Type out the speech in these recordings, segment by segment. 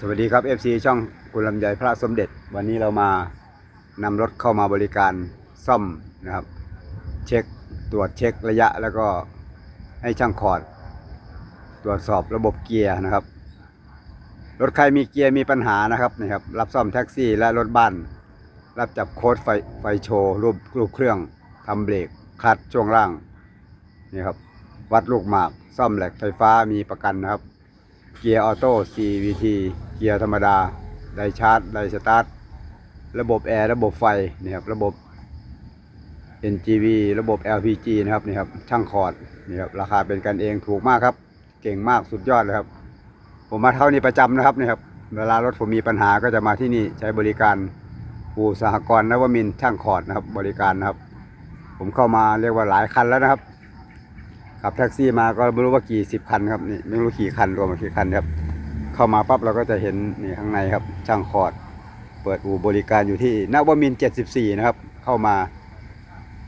สวัสดีครับ FC ช่องคุณลำไยพระสมเด็จ วันนี้เรามานำรถเข้ามาบริการซ่อมนะครับ เช็คตรวจเช็คระยะแล้วก็ให้ช่างคอร์ด ตรวจสอบระบบเกียร์นะครับ รถใครมีเกียร์มีปัญหานะครับนี่ครับ รับซ่อมแท็กซี่และรถบ้าน รับจับโค้ดไฟไฟโชว์รูปรูปเครื่องทำเบรกคลัตช่วงล่างนี่ครับวัดลูกหมาก ซ่อมแหลกไฟฟ้ามีประกันนะครับ เกียร์ออโต้ CVT เกียร์ธรรมดา ไดชาร์จ ไดสตาร์ท ระบบแอร์ ระบบไฟนี่ครับ ระบบ NGV ระบบ LPG นะครับนี่ครับ ช่างคอร์ดนี่ครับ ราคาเป็นกันเองถูกมากครับ เก่งมากสุดยอดเลยครับ ผมมาเท่านี้ประจำนะครับนี่ครับ เวลารถผมมีปัญหาก็จะมาที่นี่ใช้บริการอู่สหกรณ์นวมินช่างคอร์ดนะครับ บริการนะครับ ผมเข้ามาเรียกว่าหลายคันแล้วนะครับ ขับแท็กซี่มาก็ไม่รู้ว่ากี่สิบคันครับนี่ไม่รู้กี่คันรวมกี่คันครับ เข้ามาปั๊บเราก็จะเห็นนี่ข้างในครับช่างคอร์ดเปิดอู่บริการอยู่ที่นวมินทร์74นะครับเข้ามา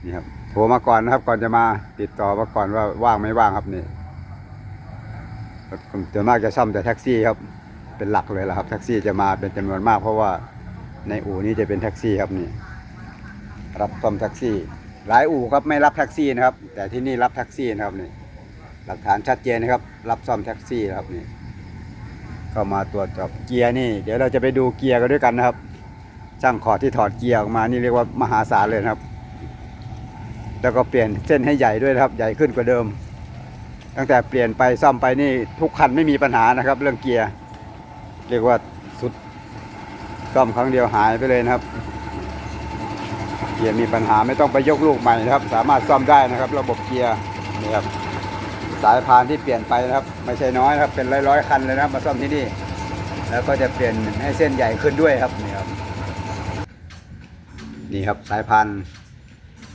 นี่ครับโทรมาก่อนนะครับ ก่อนจะมาติดต่อมาก่อนว่าว่างไม่ว่างครับนี่ผมส่วนมากจะซ่อมแต่แท็กซี่ครับ เป็นหลักเลยละครับ แท็กซี่จะมาเป็นจำนวนมาก เพราะว่าในอู่นี้จะเป็นแท็กซี่ครับนี่ รับซ่อมแท็กซี่ หลายอู่ครับไม่รับแท็กซี่นะครับ แต่ที่นี่รับแท็กซี่นะครับนี่หลักฐานชัดเจนนะครับ รับซ่อมแท็กซี่นะครับนี่เข้ามาตรวจสอบเกียร์นี่ เดี๋ยวเราจะไปดูเกียร์กันด้วยกันนะครับช่างขอที่ถอดเกียร์ออกมานี่เรียกว่ามหาศาลเลยนะครับ แล้วก็เปลี่ยนเส้นให้ใหญ่ด้วยนะครับ ใหญ่ขึ้นกว่าเดิม ตั้งแต่เปลี่ยนไปซ่อมไปนี่ทุกคันไม่มีปัญหานะครับ เรื่องเกียร์เรียกว่าสุดซ่อมครั้งเดียวหายไปเลยนะครับ เกียร์มีปัญหาไม่ต้องไปยกลูกใหม่นะครับ สามารถซ่อมได้นะครับ ระบบเกียร์นี่ครับสายพานที่เปลี่ยนไปนะครับ ไม่ใช่น้อยนะครับ เป็นร้อยๆคันเลยนะมาซ่อมที่นี่ แล้วก็จะเปลี่ยนให้เส้นใหญ่ขึ้นด้วยครับนี่ครับนี่ครับสายพาน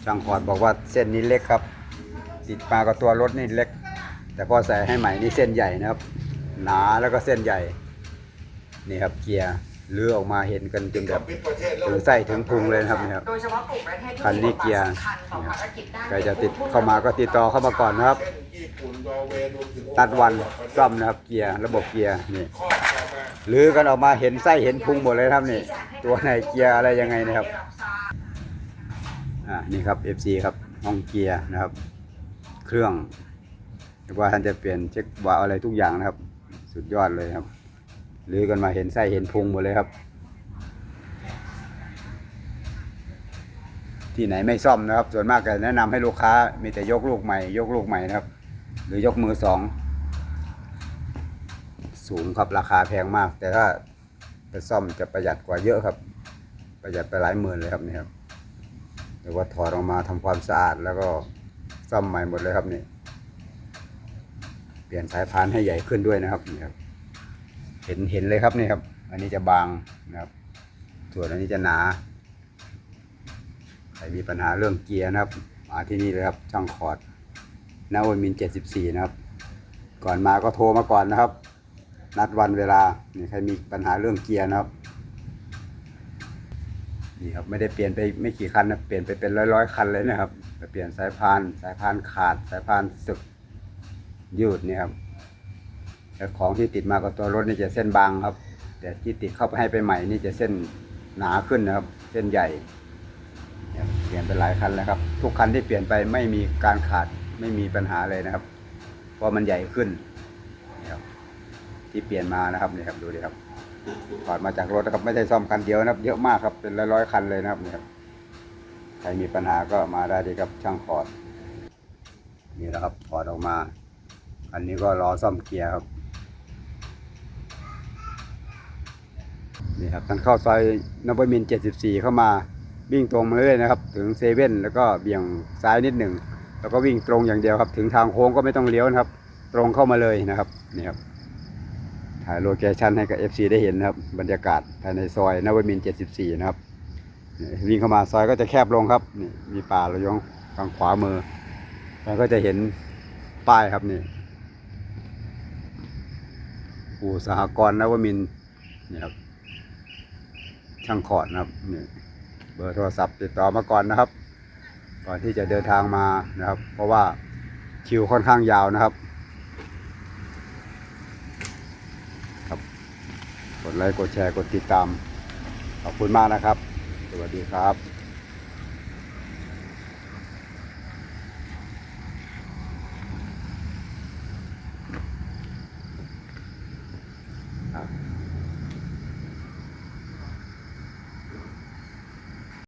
ช่างขอดบอกว่าเส้นนี้เล็กครับ ติดมากับตัวรถนี่เล็ก แต่พอใส่ให้ใหม่นี่เส้นใหญ่นะครับ หนาแล้วก็เส้นใหญ่นี่ครับเกียร์ เลือออกมาเห็นกันจนแบบถึงไส้ถึงพุงเลยนะครับเนี่ยครับโดยเฉพาะกลุ่มประเทศที่คันนี้เกียร์มีบทบาทสำคัญต่อภารกิจด้านใครจะติดเข้ามาก็ติดต่อเข้ามาก่อนนะครับ ตัดวันซ่อมนะครับเกียร์ระบบเกียร์นี่หรือกันออกมาเห็นไส้เห็นพุงหมดเลยครับนี่ตัวไหนเกียร์อะไรยังไงนะครับอ่านี่ครับ FC ครับห้องเกียร์นะครับ เครื่องเรียกว่าท่านจะเปลี่ยนเช็ควาล์วอะไรทุกอย่างนะครับ สุดยอดเลยครับ หรือกันมาเห็นไส้เห็นพุงหมดเลยครับ ที่ไหนไม่ซ่อมนะครับ ส่วนมากก็แนะนำให้ลูกค้า มีแต่ยกลูกใหม่ ยกลูกใหม่นะครับ หรือยกมือสองสูงครับราคาแพงมาก แต่ถ้าไปซ่อมจะประหยัดกว่าเยอะครับ ประหยัดไปหลายหมื่นเลยครับนี่ครับหรือว่าถอดออกมาทำความสะอาดแล้วก็ซ่อมใหม่หมดเลยครับนี่เปลี่ยนสายพานให้ใหญ่ขึ้นด้วยนะครับนี่ครับ เห็นเห็นเลยครับนี่ครับ อันนี้จะบางนะครับ ส่วนอันนี้จะหนา ใครมีปัญหาเรื่องเกียร์นะครับ มาที่นี่เลยครับ ช่างคอร์ดนาวมินเจ็ดสิบสี่นะครับ ก่อนมาก็โทรมาก่อนนะครับ นัดวันเวลานี่ใครมีปัญหาเรื่องเกียร์นะครับนี่ครับไม่ได้เปลี่ยนไปไม่กี่คันนะเปลี่ยนไปเป็นร้อยร้อยคันเลยนะครับเปลี่ยนสายพานสายพานขาดสายพานสึกยืดนี่ครับ แต่ของที่ติดมากับตัวรถนี่จะเส้นบางครับ แต่ที่ติดเข้าไปให้ไปใหม่นี่จะเส้นหนาขึ้นนะครับ เส้นใหญ่เปลี่ยนไปหลายคันแล้วครับ ทุกคันที่เปลี่ยนไปไม่มีการขาดไม่มีปัญหาเลยนะครับ เพราะมันใหญ่ขึ้นนี่ครับที่เปลี่ยนมานะครับนี่ครับดูดิครับถอดมาจากรถนะครับ ไม่ใช่ซ่อมคันเดียวนะครับ เยอะมากครับเป็นร้อยๆคันเลยนะครับนี่ครับใครมีปัญหาก็มาได้ที่ครับช่างถอดนี่แหละครับถอดออกมา อันนี้ก็รอซ่อมเกียร์ครับ นี่ครับทางเข้าซอยนวมินทร์74เข้ามาวิ่งตรงมาเรื่อยนะครับ ถึงเซเว่นแล้วก็เบี่ยงซ้ายนิดหนึ่งแล้วก็วิ่งตรงอย่างเดียวครับ ถึงทางโค้งก็ไม่ต้องเลี้ยวนะครับ ตรงเข้ามาเลยนะครับนี่ครับถ่ายโลเคชั่นให้กับ FC ได้เห็นนะครับ บรรยากาศภายในซอยนวมิน74 นะครับวิ่งเข้ามาซอยก็จะแคบลงครับนี่มีป่าระยองทางขวามือ แล้วก็จะเห็นป้ายครับนี่อู่สหกรณ์นวมินนี่ครับ ช่างขอดนะครับนี่เบอร์โทรศัพท์ติดต่อมาก่อนนะครับ ก่อนที่จะเดินทางมานะครับ เพราะว่าคิวค่อนข้างยาวนะครับ ครับ กดไลค์กดแชร์กดติดตาม ขอบคุณมากนะครับ สวัสดีครับ